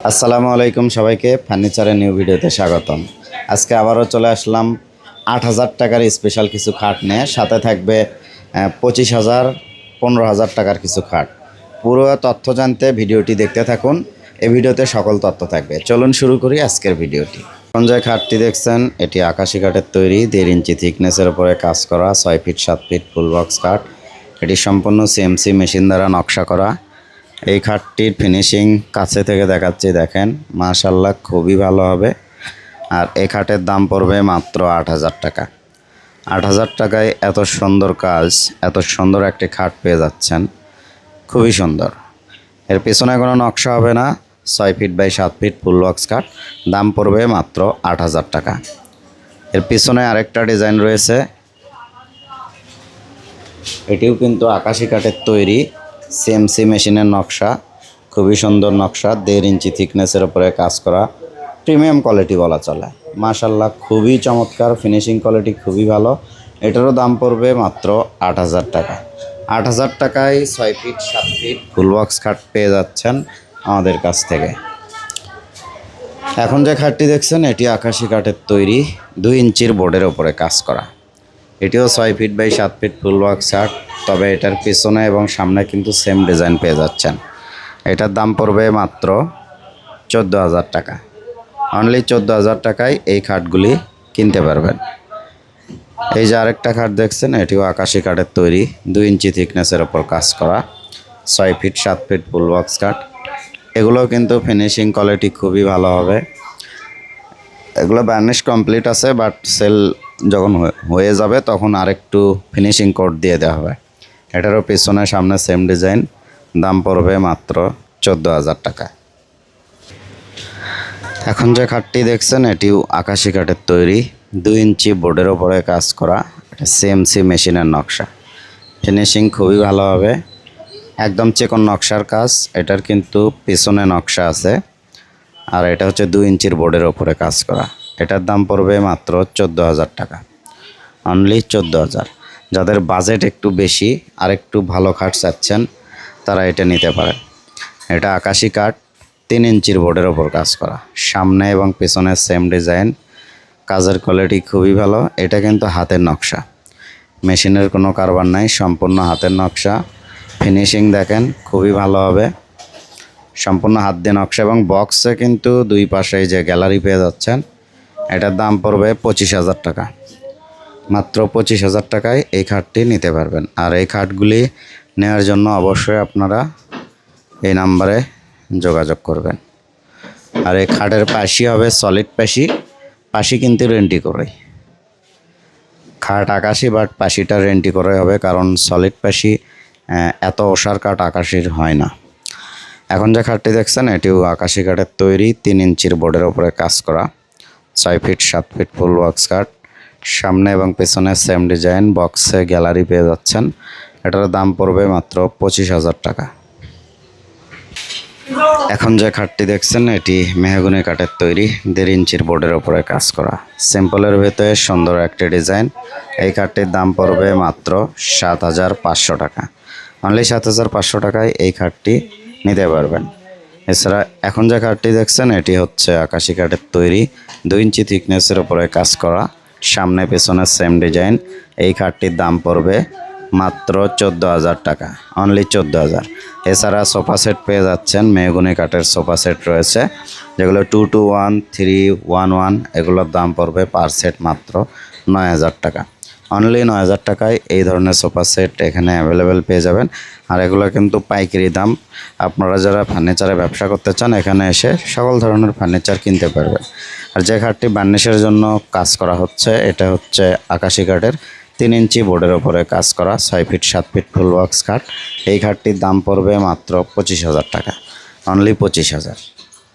আসসালামু আলাইকুম সবাইকে ফার্নিচারের নিউ ভিডিওতে স্বাগতম। আজকে আবারও চলে আসলাম আট হাজার টাকার স্পেশাল কিছু খাট নিয়ে। সাথে থাকবে পঁচিশ হাজার, পনেরো হাজার টাকার কিছু খাট। পুরো তথ্য জানতে ভিডিওটি দেখতে থাকুন। এই ভিডিওতে সকল তথ্য থাকবে। চলুন শুরু করি আজকের ভিডিওটি। এখন যে খাটটি দেখছেন, এটি আকাশি কাঠের তৈরি, দেড় ইঞ্চি থিকনেসের উপরে কাজ করা, ছয় ফিট, সাত ফিট ফুল বক্স কাঠ এটি সম্পূর্ণ সিএমসি মেশিন দ্বারা নকশা করা। এই খাটটির ফিনিশিং কাছে থেকে দেখাচ্ছি, দেখেন। মাশাল্লাহ খুবই ভালো হবে। আর এই খাটের দাম পড়বে মাত্র আট হাজার টাকা। আট হাজার টাকায় এত সুন্দর কাজ, এত সুন্দর একটি খাট পেয়ে যাচ্ছেন। খুবই সুন্দর। এর পেছনে কোনো নকশা হবে না, ছয় ফিট বাই সাত ফিট ফুল বক্স কাঠ দাম পড়বে মাত্র আট হাজার টাকা। এর পিছনে আরেকটা ডিজাইন রয়েছে। এটিও কিন্তু আকাশি কাঠের তৈরি। সিএমসি মেশিনের নকশা, খুবই সুন্দর নকশা, দেড় ইঞ্চি থিকনেসের উপরে কাজ করা প্রিমিয়াম কোয়ালিটি বলা চলে। মাশাল্লাহ খুবই চমৎকার ফিনিশিং কোয়ালিটি খুবই ভালো। এটারও দাম পড়বে মাত্র আট হাজার টাকা। আট হাজার টাকায় ছয় ফিট সাত ফিট ফুল বক্স খাট পেয়ে যাচ্ছেন আমাদের কাছ থেকে। এখন যে খাটটি দেখছেন, এটি আকাশি কাঠের তৈরি, দুই ইঞ্চির বোর্ডের ওপরে কাজ করা। এটিও ছয় ফিট বাই সাত ফিট ফুল বক্স শার্ট তবে এটার পিছনে এবং সামনে কিন্তু সেম ডিজাইন পেয়ে যাচ্ছেন। এটার দাম পড়বে মাত্র চোদ্দ হাজার টাকা। অনলি চোদ্দ হাজার টাকায় এই খাটগুলি কিনতে পারবেন। এই যে আরেকটা খাট দেখছেন, এটিও আকাশি কাঠের তৈরি, দুই ইঞ্চি থিকনেসের ওপর কাজ করা, ছয় ফিট সাত ফিট ফুল বক্স কাঠ। এগুলো কিন্তু ফিনিশিং কোয়ালিটি খুবই ভালো হবে। এগুলো বার্নিশ কমপ্লিট আছে বাট সেল যখন হয়ে- যাবে, তখন আরেকটু ফিনিশিং কোড দিয়ে দেওয়া হবে। এটারও পিছনে সামনে সেম ডিজাইন দাম পড়বে মাত্র চোদ্দ হাজার টাকা। এখন যে খাটটি দেখছেন, এটিও আকাশি কাঠের তৈরি, দুই ইঞ্চি বোর্ডের ওপরে কাজ করা এটা সিএমসি মেশিনের নকশা। ফিনিশিং খুবই ভালো হবে। একদম চেকন নকশার কাজ, এটার কিন্তু পিছনে নকশা আছে। আর এটা হচ্ছে দুই ইঞ্চির বোর্ডের ওপরে কাজ করা। এটার দাম পড়বে মাত্র চোদ্দ হাজার টাকা। অনলি চোদ্দ হাজার। যাদের বাজেট একটু বেশি আর একটু ভালো খাট চাচ্ছেন, তারা এটা নিতে পারে। এটা আকাশি কাঠ, তিন ইঞ্চির বোর্ডের ওপর কাজ করা। সামনে এবং পেছনে সেম ডিজাইন কাজের কোয়ালিটি খুবই ভালো। এটা কিন্তু হাতের নকশা। মেশিনের কোনো কারবার নাই, সম্পূর্ণ হাতের নকশা। ফিনিশিং দেখেন, খুবই ভালো হবে। সম্পূর্ণ হাত দিয়ে নকশা এবং বক্সে কিন্তু দুই পাশে যে গ্যালারি পেয়ে যাচ্ছেন, এটার দাম পড়বে পঁচিশ হাজার টাকা। মাত্র পঁচিশ হাজার টাকায় এই খাটটি নিতে পারবেন। আর এই খাটগুলি নেওয়ার জন্য অবশ্যই আপনারা এই নাম্বারে যোগাযোগ করবেন। আর এই খাটের পাশি হবে সলিড পাশি। পাশি কিন্তু রেন্টি করে। খাট আকাশি বাট পাশিটা রেন্টি করে হবে, কারণ সলিড পাশি এত ওষার কাঠ আকাশির হয় না। এখন যে খাটটি দেখছেন, এটিও আকাশি কাঠের তৈরি, তিন ইঞ্চির বোর্ডের ওপরে কাজ করা। ছয় ফিট সাত ফিট ফুল বক্স কাঠ। সামনে এবং পেছনে সেম ডিজাইন বক্সে গ্যালারি পেয়ে যাচ্ছেন। এটার দাম পড়বে মাত্র পঁচিশ হাজার টাকা। এখন যে খাটটি দেখছেন, এটি মেহগুনি কাঠের তৈরি, দেড় ইঞ্চির বোর্ডের ওপরে কাজ করা। সিম্পলের ভেতরে সুন্দর একটি ডিজাইন এই খাটটির দাম পড়বে মাত্র সাত হাজার পাঁচশো টাকা। অনলি সাত হাজার পাঁচশো টাকায় এই খাটটি নিতে পারবেন। এছাড়া এখন যে খাটটি দেখছেন, এটি হচ্ছে আকাশি কাঠের তৈরি। দুই ইঞ্চি থিকনেসের উপরে কাজ করা। সামনে, পেছনে সেম ডিজাইন এই খাটটির দাম পড়বে মাত্র চোদ্দ হাজার টাকা অনলি চোদ্দ হাজার। এছাড়া সোফা সেট পেয়ে যাচ্ছেন, মেহগুনি কাঠের সোফা সেট রয়েছে, যেগুলো two two one three one one এগুলোর দাম পড়বে পার সেট মাত্র নয় হাজার টাকা। অনলি নয় হাজার টাকায় এই ধরনের সোফা সেট এখানে অ্যাভেলেবেল পেয়ে যাবেন। আর এগুলো কিন্তু পাইকারি দাম। আপনারা যারা ফার্নিচারে ব্যবসা করতে চান, এখানে এসে সকল ধরনের ফার্নিচার কিনতে পারবেন। আর যে ঘাটটি বার্নিশের জন্য কাজ করা হচ্ছে, এটা হচ্ছে আকাশি ঘাটের তিন ইঞ্চি বোর্ডের ওপরে কাজ করা ছয় ফিট, সাত ফিট ফুল বক্স ঘাট। এই ঘাটটির দাম পড়বে মাত্র পঁচিশ হাজার টাকা অনলি পঁচিশ হাজার।